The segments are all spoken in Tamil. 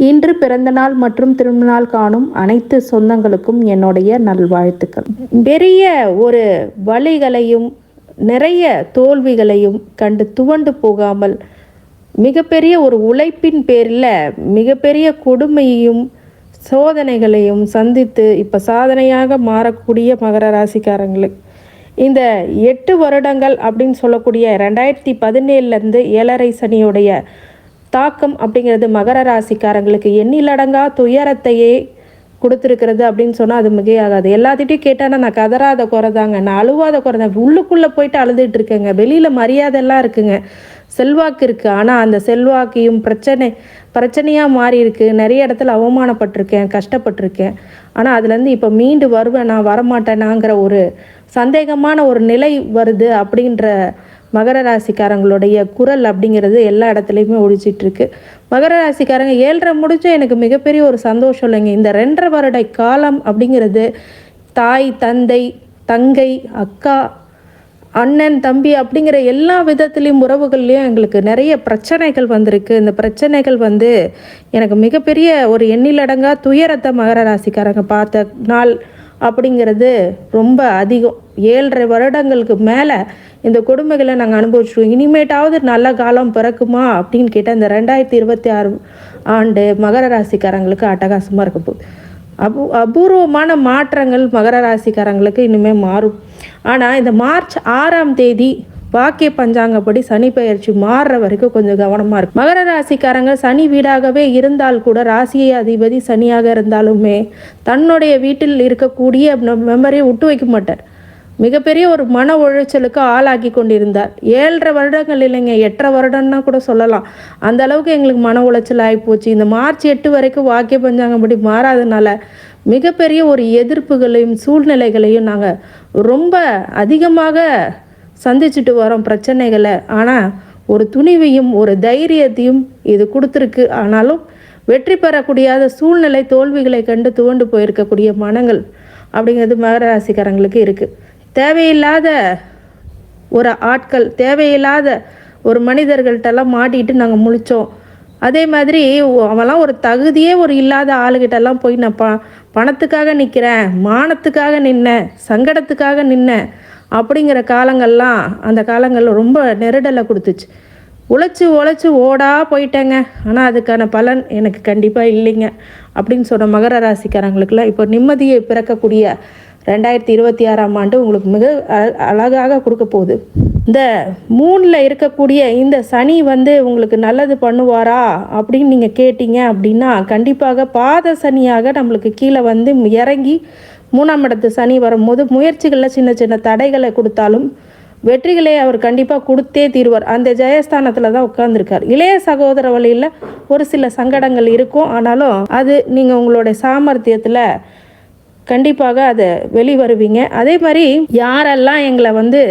இன்று பிறந்த நாள் மற்றும் திருநாள் காணும் அனைத்து சொந்தங்களுக்கும் என்னுடைய நல்வாழ்த்துக்கள். பெரிய ஒரு வழிகளையும் நிறைய தோல்விகளையும் கண்டு துவண்டு போகாமல் மிகப்பெரிய ஒரு உழைப்பின் பேரில் மிகப்பெரிய கொடுமையையும் சோதனைகளையும் சந்தித்து இப்போ சாதனையாக மாறக்கூடிய மகர ராசிக்காரங்களுக்கு இந்த எட்டு வருடங்கள் அப்படின்னு சொல்லக்கூடிய ரெண்டாயிரத்தி பதினேழுலேருந்து ஏழரை சனியுடைய தாக்கம் அப்படிங்கிறது மகர ராசிக்காரங்களுக்கு எண்ணிலடங்கா துயரத்தையே கொடுத்துருக்கிறது அப்படின்னு சொன்னால் அது மிகையாகாது. எல்லாத்திட்டையும் கேட்டானா நான் கதறாத குறைதாங்க நான் அழுவாத குறைதான். உள்ளுக்குள்ளே போயிட்டு அழுதுட்டு இருக்கேங்க. வெளியில் மரியாதைலாம் இருக்குங்க. செல்வாக்கு இருக்குது ஆனால் அந்த செல்வாக்கையும் பிரச்சனை பிரச்சனையாக மாறி இருக்கு. நிறைய இடத்துல அவமானப்பட்டிருக்கேன் கஷ்டப்பட்டிருக்கேன். ஆனால் அதுலேருந்து இப்போ மீண்டு வருவேன் நான் வரமாட்டேனாங்கிற ஒரு சந்தேகமான ஒரு நிலை வருது அப்படின்ற மகர ராசிக்காரங்களுடைய குரல் அப்படிங்கிறது எல்லா இடத்துலையுமே ஒழிச்சிட்ருக்கு. மகர ராசிக்காரங்க ஏழரை முடிச்சும் எனக்கு மிகப்பெரிய ஒரு சந்தோஷம் இல்லைங்க. இந்த ரெண்டரை வருட காலம் அப்படிங்கிறது தாய் தந்தை தங்கை அக்கா அண்ணன் தம்பி அப்படிங்கிற எல்லா விதத்துலேயும் உறவுகள்லேயும் எங்களுக்கு நிறைய பிரச்சனைகள் வந்திருக்கு. இந்த பிரச்சனைகள் வந்து எனக்கு மிகப்பெரிய ஒரு எண்ணிலடங்கா துயரத்தை மகர ராசிக்காரங்க பார்த்த நாள் அப்படிங்கிறது ரொம்ப அதிகம். ஏழரை வருடங்களுக்கு மேலே இந்த கொடுமைகளை நாங்கள் அனுபவிச்சிருக்கோம். இனிமேட்டாவது நல்ல காலம் பிறக்குமா அப்படின்னு கேட்டால் இந்த ரெண்டாயிரத்தி இருபத்தி ஆறு ஆண்டு மகர ராசிக்காரங்களுக்கு அட்டகாசமாக இருக்க போகுது. அபூ அபூர்வமான மாற்றங்கள் மகர ராசிக்காரங்களுக்கு இனிமேல் மாறும். ஆனால் இந்த மார்ச் ஆறாம் தேதி வாக்கிய பஞ்சாங்கப்படி சனி பயிற்சி மாறுற வரைக்கும் கொஞ்சம் கவனமாக இருக்கும் மகர ராசிக்காரங்க சனி வீடாகவே இருந்தால் கூட ராசியை அதிபதி சனியாக இருந்தாலுமே தன்னுடைய வீட்டில் இருக்கக்கூடிய மெம்பரை விட்டு வைக்க மாட்டார். மிகப்பெரிய ஒரு மன உளைச்சலுக்கு ஆளாக்கி கொண்டிருந்தார். ஏழரை வருடங்கள் இல்லைங்க எட்டரை வருடம்னா கூட சொல்லலாம். அந்த அளவுக்கு எங்களுக்கு மன உளைச்சல் ஆகிப்போச்சு இந்த மார்ச் எட்டு வரைக்கும் வாக்கிய பஞ்சாங்கப்படி மாறாதனால மிகப்பெரிய ஒரு எதிர்ப்புகளையும் சூழ்நிலைகளையும் நாங்கள் ரொம்ப அதிகமாக சந்திச்சுட்டு வரோம் பிரச்சனைகளை. ஆனால் ஒரு துணிவையும் ஒரு தைரியத்தையும் இது கொடுத்துருக்கு. ஆனாலும் வெற்றி பெறக்கூடியாத சூழ்நிலை தோல்விகளை கண்டு துவண்டு போயிருக்கக்கூடிய மனங்கள் அப்படிங்கிறது மகர ராசிக்காரங்களுக்கு இருக்குது தேவையில்லாத ஒரு ஆட்கள் தேவையில்லாத ஒரு மனிதர்கள்ட்டெல்லாம் மாட்டிட்டு நாங்கள் முழிச்சோம். அதே மாதிரி அவெல்லாம் அவன்லாம் ஒரு தகுதியே ஒரு இல்லாத ஆளுகிட்டெல்லாம் போய் நான் ப பணத்துக்காக நிற்கிறேன் மானத்துக்காக நின்னேன் சங்கடத்துக்காக நின்னேன் அப்படிங்கிற காலங்கள்லாம் அந்த காலங்கள் ரொம்ப நெருடலை கொடுத்துச்சு. உழைச்சி உழைச்சி ஓடா போயிட்டேங்க. ஆனால் அதுக்கான பலன் எனக்கு கண்டிப்பாக இல்லைங்க. அப்படின்னு சொன்ன மகர ராசிக்காரங்களுக்குலாம் இப்போ நிம்மதியை பிறக்கக்கூடிய ரெண்டாயிரத்தி இருபத்தி ஆறாம் ஆண்டு உங்களுக்கு மிக அ- அழகாக கொடுக்க போகுது. இந்த மூணில் இருக்கக்கூடிய இந்த சனி வந்து உங்களுக்கு நல்லது பண்ணுவாரா அப்படின்னு நீங்கள் கேட்டீங்க அப்படின்னா கண்டிப்பாக பாத சனியாக நம்மளுக்கு கீழே வந்து இறங்கி மூணாம் இடத்து சனி வரும்போது முயற்சிகளில் சின்ன சின்ன தடைகளை கொடுத்தாலும் வெற்றிகளை அவர் கண்டிப்பாக கொடுத்தே தீருவார். அந்த ஜெயஸ்தானத்தில் தான் உட்காந்துருக்கார் இளைய சகோதர வழியில் ஒரு சில சங்கடங்கள் இருக்கும். ஆனாலும் அது நீங்கள் உங்களுடைய சாமர்த்தியத்தில் கண்டிப்பாக அதை வெளிவருவீங்க. அதே மாதிரி யாரெல்லாம் எங்களை வந்து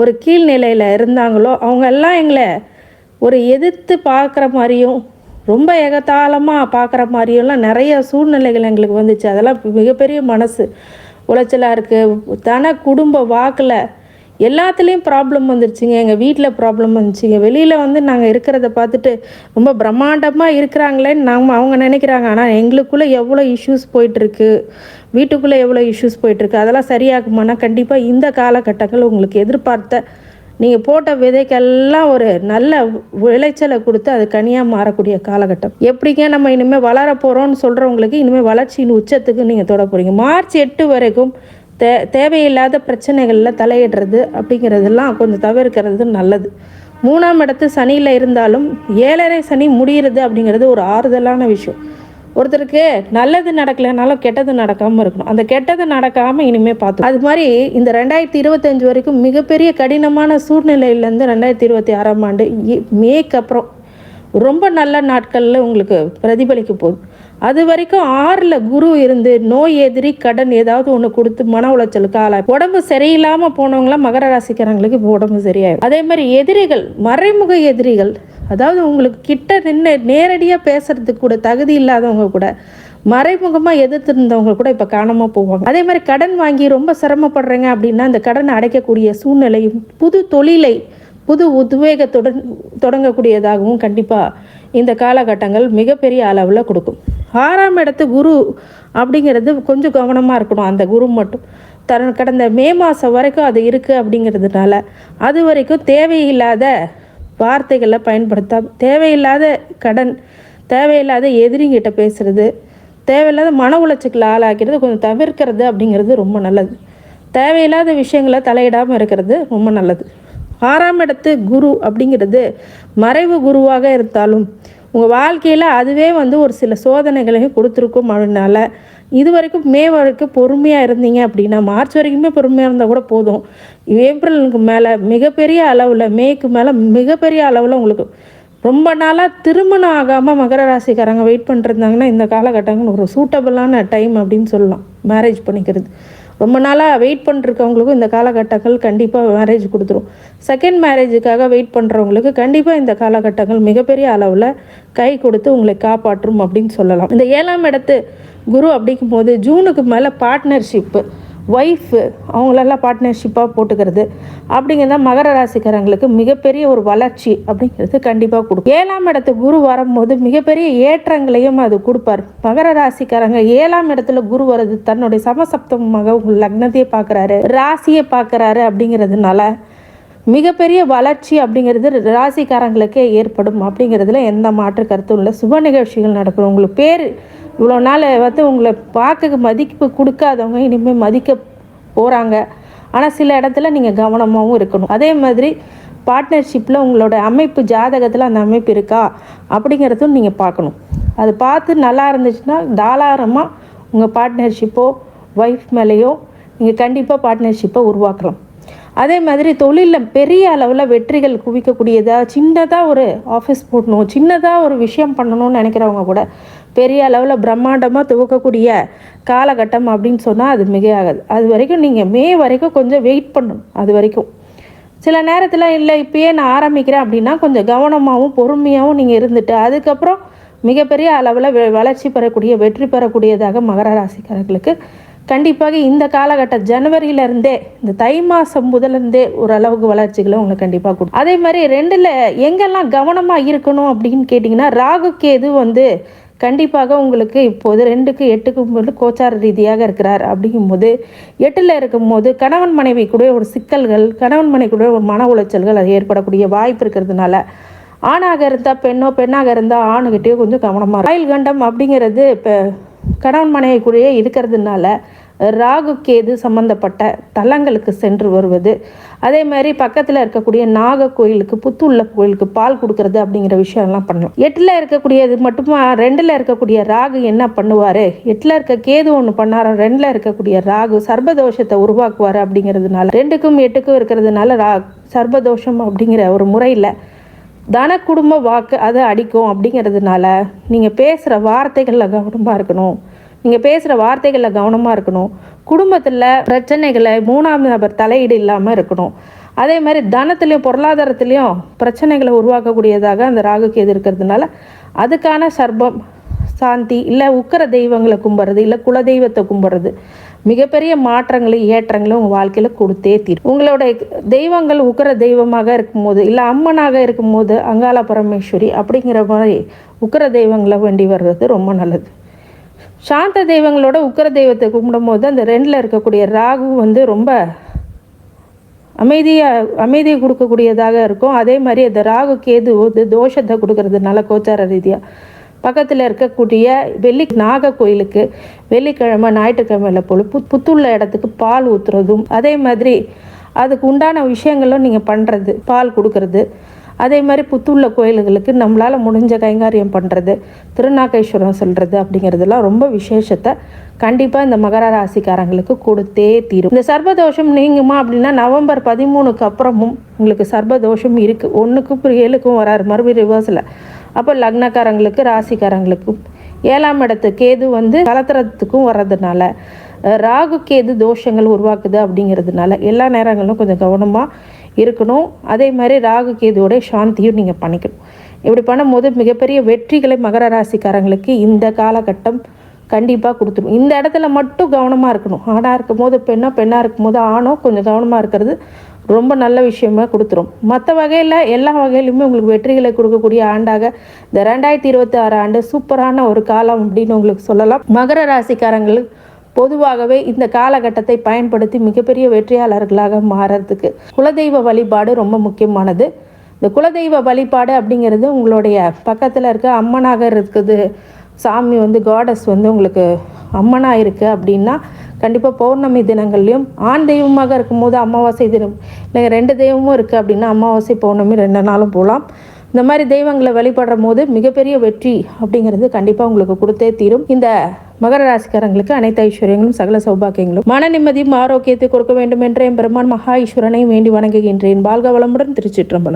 ஒரு கீழ்நிலையில் இருந்தாங்களோ அவங்கெல்லாம் எங்களை ஒரு எதிர்த்து பார்க்குற மாதிரியும் ரொம்ப எகத்தாளமாக பார்க்குற மாதிரியெல்லாம் நிறைய சூழ்நிலைகள் எங்களுக்கு வந்துச்சு. அதெல்லாம் மிகப்பெரிய மனசு உளைச்சலாக இருக்குது தன குடும்ப வாக்கில் எல்லாத்துலேயும் ப்ராப்ளம் வந்துருச்சுங்க. எங்கள் வீட்டில் ப்ராப்ளம் வந்துச்சுங்க. வெளியில் வந்து நாங்கள் இருக்கிறத பார்த்துட்டு ரொம்ப பிரம்மாண்டமாக இருக்கிறாங்களேன்னு நாம் அவங்க நினைக்கிறாங்க. ஆனால் எங்களுக்குள்ளே எவ்வளோ இஷ்யூஸ் போயிட்டுருக்கு வீட்டுக்குள்ளே எவ்வளோ இஷ்யூஸ் போயிட்டுருக்கு அதெல்லாம் சரியாகுமானா கண்டிப்பாக இந்த காலகட்டங்கள் உங்களுக்கு எதிர்பார்த்த நீங்கள் போட்ட விதைக்கெல்லாம் ஒரு நல்ல விளைச்சலை கொடுத்து அது கனியாக மாறக்கூடிய காலகட்டம். எப்படிங்க நம்ம இனிமேல் வளர போகிறோம்னு சொல்கிறவங்களுக்கு இனிமேல் வளர்ச்சியின் உச்சத்துக்கு நீங்கள் தொட போகிறீங்க மார்ச் எட்டு வரைக்கும் தே தேவையில்லாத பிரச்சனைகளில் தலையிடுறது அப்படிங்கிறதெல்லாம் கொஞ்சம் தவிர்க்கிறது நல்லது. மூணாம் இடத்து சனியில் இருந்தாலும் ஏழரை சனி முடிகிறது அப்படிங்கிறது ஒரு ஆறுதலான விஷயம். ஒருத்தருக்கு நல்லது நடக்கலைனாலும் கெட்டது நடக்காமல் இருக்கணும். அந்த கெட்டது நடக்காமல் இனிமேல் பார்த்து அது மாதிரி இந்த ரெண்டாயிரத்தி இருபத்தஞ்சு வரைக்கும் மிகப்பெரிய கடினமான சூழ்நிலையிலேருந்து ரெண்டாயிரத்தி இருபத்தி ஆறாம் ஆண்டு இ- மேக்கு அப்புறம் ரொம்ப நல்ல நாட்களில் உங்களுக்கு பிரதிபலிக்க போகுது. அது வரைக்கும் ஆறில் குரு இருந்து நோய் எதிரி கடன் ஏதாவது ஒன்று கொடுத்து மன உளைச்சலுக்கு ஆளா உடம்பு சரியில்லாமல் போனவங்களாம் மகர ராசிக்காரங்களுக்கு இப்போ உடம்பு சரியாயிடும் அதே மாதிரி எதிரிகள் மறைமுக எதிரிகள் அதாவது உங்களுக்கு கிட்ட நின்று நேரடியாக பேசுறதுக்கு கூட தகுதி இல்லாதவங்க கூட மறைமுகமாக எதிர்த்து இருந்தவங்க கூட இப்போ காணாமல் போவாங்க. அதே மாதிரி கடன் வாங்கி ரொம்ப சிரமப்படுறேங்க அப்படின்னா அந்த கடனை அடைக்கக்கூடிய சூழ்நிலையும் புது தொழிலை புது உத்வேகத்துடன் தொடங்கக்கூடியதாகவும் கண்டிப்பாக இந்த காலகட்டங்கள் மிகப்பெரிய அளவில் கொடுக்கும். ஆறாம் இடத்து குரு அப்படிங்கிறது கொஞ்சம் கவனமாக இருக்கணும் அந்த குரு மட்டும். தன் கடந்த மே மாதம் வரைக்கும் அது இருக்குது அப்படிங்கிறதுனால அது வரைக்கும் தேவையில்லாத வார்த்தைகளை பயன்படுத்த தேவையில்லாத கடன் தேவையில்லாத எதிரிங்கிட்ட பேசுறது தேவையில்லாத மன உளைச்சலுக்கு ஆளாக்கிறது கொஞ்சம் தவிர்க்கிறது அப்படிங்கிறது ரொம்ப நல்லது. தேவையில்லாத விஷயங்களை தலையிடாமல் இருக்கிறது ரொம்ப நல்லது. ஆறாம் இடத்து குரு அப்படிங்கிறது மறைவு குருவாக இருந்தாலும் உங்கள் வாழ்க்கையில் அதுவே வந்து ஒரு சில சோதனைகளையும் கொடுத்துருக்கும் அதனால இது வரைக்கும் மே வரைக்கும் பொறுமையாக இருந்தீங்க அப்படின்னா மார்ச் வரைக்குமே பொறுமையாக இருந்தால் கூட போதும். ஏப்ரலுக்கு மேலே மிகப்பெரிய அளவில் மேக்கு மேலே மிகப்பெரிய அளவில் உங்களுக்கு ரொம்ப நாளாக திருமணம் ஆகாமல் மகர ராசிக்காரங்க வெயிட் பண்ணிருந்தாங்கன்னா இந்த காலகட்டங்கள் ஒரு சூட்டபிளான டைம் அப்படின்னு சொல்லலாம். மேரேஜ் பண்ணிக்கிறது. ரொம்ப நாளாக வெயிட் பண்ணிருக்கவங்களுக்கும் இந்த காலகட்டங்கள் கண்டிப்பாக மேரேஜ் கொடுத்துரும். செகண்ட் மேரேஜுக்காக வெயிட் பண்ணுறவங்களுக்கு கண்டிப்பாக இந்த காலகட்டங்கள் மிகப்பெரிய அளவில் கை கொடுத்து உங்களை காப்பாற்றும் அப்படின்னு சொல்லலாம். இந்த ஏழாம் இடத்து குரு அப்படிங்கும்போது ஜூனுக்கு மேலே பார்ட்னர்ஷிப்பு ஒய்ஃபு அவங்களெல்லாம் பார்ட்னர்ஷிப்பாக போட்டுக்கிறது. அப்படிங்கிறத மகர ராசிக்காரங்களுக்கு மிகப்பெரிய ஒரு வளர்ச்சி அப்படிங்கிறது கண்டிப்பாக கொடுக்கும். ஏழாம் இடத்து குரு வரும்போது மிகப்பெரிய ஏற்றங்களையும் அது கொடுப்பார். மகர ராசிக்காரங்க ஏழாம் இடத்துல குரு வர்றது தன்னுடைய சமசப்தமாக உங்கள் லக்னத்தையே பார்க்குறாரு ராசியை பார்க்குறாரு அப்படிங்கிறதுனால மிகப்பெரிய வளர்ச்சி அப்படிங்கிறது ராசிக்காரங்களுக்கே ஏற்படும் அப்படிங்கிறதுல எந்த மாற்று கருத்தும் இல்லை. சுப நிகழ்ச்சிகள் நடக்கும் உங்களுக்கு பேர் இவ்வளோ நாள் வந்து உங்களை பார்க்க மதிப்பு கொடுக்காதவங்க இனிமேல் மதிக்க போகிறாங்க ஆனால் சில இடத்துல நீங்கள் கவனமாகவும் இருக்கணும். அதே மாதிரி பார்ட்னர்ஷிப்பில் உங்களோட அமைப்பு ஜாதகத்தில் அந்த அமைப்பு இருக்கா? அப்படிங்கிறதும் நீங்கள் பார்க்கணும். அது பார்த்து நல்லா இருந்துச்சுன்னா தாராளமாக உங்கள் பார்ட்னர்ஷிப்போ ஒய்ஃப் மேலேயோ நீங்கள் கண்டிப்பாக பார்ட்னர்ஷிப்பை உருவாக்கலாம். அதே மாதிரி தொழிலில் பெரிய அளவில் வெற்றிகள் குவிக்கக்கூடியதாக சின்னதாக ஒரு ஆஃபீஸ் போடணும் சின்னதாக ஒரு விஷயம் பண்ணணும்னு நினைக்கிறவங்க கூட பெரிய அளவில் பிரம்மாண்டமாக துவக்கக்கூடிய காலகட்டம் அப்படின்னு சொன்னால் அது மிகையாகாது. அது வரைக்கும் நீங்கள் மே வரைக்கும் கொஞ்சம் வெயிட் பண்ணணும். அது வரைக்கும். சில நேரத்தில் இல்லை இப்பயே நான் ஆரம்பிக்கிறேன் அப்படின்னா கொஞ்சம் கவனமாகவும் பொறுமையாகவும் நீங்கள் இருந்துட்டு அதுக்கப்புறம் மிகப்பெரிய அளவில் வளர்ச்சி பெறக்கூடிய வெற்றி பெறக்கூடியதாக மகர ராசிக்காரர்களுக்கு கண்டிப்பாக இந்த காலகட்ட ஜனவரியிலேருந்தே இந்த தை மாதம் முதலேருந்தே ஓரளவுக்கு வளர்ச்சிகளை உங்களுக்கு கண்டிப்பாக கொடுக்கும். அதே மாதிரி ரெண்டில் எங்கெல்லாம் கவனமாக இருக்கணும் அப்படின்னு கேட்டிங்கன்னா ராகு கேது வந்து கண்டிப்பாக உங்களுக்கு இப்போது ரெண்டுக்கு எட்டுக்கு போது கோச்சார ரீதியாக இருக்கிறார். அப்படிங்கும்போது எட்டில் இருக்கும்போது கணவன் மனைவி கூட ஒரு சிக்கல்கள் கணவன் மனைவி கூட ஒரு மன உளைச்சல்கள் அது ஏற்படக்கூடிய வாய்ப்பு இருக்கிறதுனால ஆணாக இருந்தால் பெண்ணோ பெண்ணாக இருந்தால் ஆணுகிட்டேயோ கொஞ்சம் கவனமாக இருக்கும் கண்டம் அப்படிங்கிறது இப்போ கணவன் மனைவி கூடயே இருக்கிறதுனால ராகு கேது சம்பந்தப்பட்ட தலங்களுக்கு சென்று வருவது. அதே மாதிரி பக்கத்தில் இருக்கக்கூடிய நாக கோயிலுக்கு புத்துள்ள கோயிலுக்கு பால் கொடுக்கறது அப்படிங்கிற விஷயம்லாம் பண்ணலாம் எட்டில் இருக்கக்கூடியது மட்டுமா? ரெண்டில் இருக்கக்கூடிய ராகு என்ன பண்ணுவார்? எட்டில் இருக்க கேது ஒன்று பண்ணாரோ? ரெண்டில் இருக்கக்கூடிய ராகு சர்பதோஷத்தை உருவாக்குவார் அப்படிங்கிறதுனால ரெண்டுக்கும் எட்டுக்கும் இருக்கிறதுனால ரா சர்பதோஷம் அப்படிங்கிற ஒரு முறையில் தன குடும்ப வாக்கு அதை அடிக்கும் அப்படிங்கிறதுனால நீங்கள் பேசுகிற வார்த்தைகளில் கவனமாக இருக்கணும். நீங்கள் பேசுகிற வார்த்தைகளில் கவனமாக இருக்கணும். குடும்பத்தில் பிரச்சனைகளை மூணாம் நபர் தலையீடு இல்லாமல் இருக்கணும். அதே மாதிரி தனத்துலேயும் பொருளாதாரத்துலேயும் பிரச்சனைகளை உருவாக்கக்கூடியதாக அந்த ராகுக்கு எது இருக்கிறதுனால அதுக்கான சர்பம் சாந்தி இல்லை உக்கர தெய்வங்களை கும்பிட்றது இல்லை குல தெய்வத்தை கும்பிட்றது மிகப்பெரிய மாற்றங்களை ஏற்றங்களும் உங்கள் வாழ்க்கையில் கொடுத்தே தீரும். உங்களோட தெய்வங்கள் உக்கர தெய்வமாக இருக்கும்போது இல்லை அம்மனாக இருக்கும்போது அங்காள பரமேஸ்வரி அப்படிங்கிற மாதிரி உக்கர தெய்வங்களை வேண்டி வர்றது ரொம்ப நல்லது. சாந்த தெய்வங்களோட உக்கர தெய்வத்தை கும்பிடும்போது அந்த ரெண்டில் இருக்கக்கூடிய ராகு வந்து ரொம்ப அமைதியாக அமைதியை கொடுக்கக்கூடியதாக இருக்கும். அதே மாதிரி அந்த ராகு கேது வந்து தோஷத்தை கொடுக்கறதுனால கோச்சார ரீதியாக பக்கத்தில் இருக்கக்கூடிய வெள்ளி நாக கோயிலுக்கு வெள்ளிக்கிழமை ஞாயிற்றுக்கிழமையில் போல புத் புத்துள்ள இடத்துக்கு பால் ஊற்றுறதும் அதே மாதிரி அதுக்கு உண்டான விஷயங்களும் நீங்கள் பண்ணுறது பால் கொடுக்கறது. அதே மாதிரி புத்துள்ள கோயில்களுக்கு நம்மளால் முடிஞ்ச கைங்காரியம் பண்ணுறது திருநாகேஸ்வரம் சொல்கிறது அப்படிங்கிறதுலாம் ரொம்ப விசேஷத்தை கண்டிப்பாக இந்த மகர ராசிக்காரங்களுக்கு கொடுத்தே தீரும். இந்த சர்பதோஷம் நீங்குமா அப்படின்னா நவம்பர் பதிமூணுக்கு அப்புறமும் உங்களுக்கு சர்பதோஷம் இருக்குது ஒன்றுக்கும் ஏழுக்கும் வராரு மறுபடியும் ரிவர்ஸில் அப்போ லக்னக்காரங்களுக்கு ராசிக்காரங்களுக்கும் ஏழாம் இடத்து கேது வந்து கலத்துறதுக்கும் வர்றதுனால ராகு கேது தோஷங்கள் உருவாக்குது அப்படிங்கிறதுனால எல்லா நேரங்களிலும் கொஞ்சம் கவனமாக இருக்கணும். அதே மாதிரி ராகு கேதுவோடைய சாந்தியும் நீங்கள் பண்ணிக்கணும். இப்படி பண்ணும்போது மிகப்பெரிய வெற்றிகளை மகர ராசிக்காரங்களுக்கு இந்த காலகட்டம் கண்டிப்பாக கொடுத்துரும். இந்த இடத்துல மட்டும் கவனமாக இருக்கணும். ஆணாக இருக்கும் போது பெண்ணோ பெண்ணாக இருக்கும் போது ஆணோ கொஞ்சம் கவனமாக இருக்கிறது ரொம்ப நல்ல விஷயமா கொடுத்துரும். மற்ற வகையில் எல்லா வகையிலுமே உங்களுக்கு வெற்றிகளை கொடுக்கக்கூடிய ஆண்டாக இந்த ரெண்டாயிரத்தி இருபத்தி ஆறு ஆண்டு சூப்பரான ஒரு காலம் அப்படின்னு உங்களுக்கு சொல்லலாம். மகர ராசிக்காரங்களுக்கு பொதுவாகவே இந்த காலகட்டத்தை பயன்படுத்தி மிகப்பெரிய வெற்றியாளர்களாக மாறறதுக்கு குலதெய்வ வழிபாடு ரொம்ப முக்கியமானது. இந்த குலதெய்வ வழிபாடு அப்படிங்கிறது உங்களுடைய பக்கத்தில் இருக்க அம்மனாக இருக்குது. சாமி வந்து காடஸ் வந்து உங்களுக்கு அம்மனாக இருக்குது அப்படின்னா கண்டிப்பாக பௌர்ணமி தினங்கள்லையும் ஆண் தெய்வமாக இருக்கும்போது அமாவாசை தினம் இல்லை ரெண்டு தெய்வமும் இருக்குது அப்படின்னா அமாவாசை பௌர்ணமி ரெண்டு நாளும் போகலாம் இந்த மாதிரி தெய்வங்களை வழிபடுற போது மிகப்பெரிய வெற்றி அப்படிங்கிறது கண்டிப்பாக உங்களுக்கு கொடுத்தே தீரும். இந்த மகர ராசிக்காரங்களுக்கு அனைத்து ஐஸ்வர்யங்களும் சகல சௌபாக்கியங்களும். மன நிம்மதியும் ஆரோக்கியத்தை கொடுக்க வேண்டும் என்ற என் பெருமான் மகா ஈஸ்வரனை வேண்டி வணங்குகின்றேன். வாழ்க வளமுடன் திருச்சிற்றம்பலம்.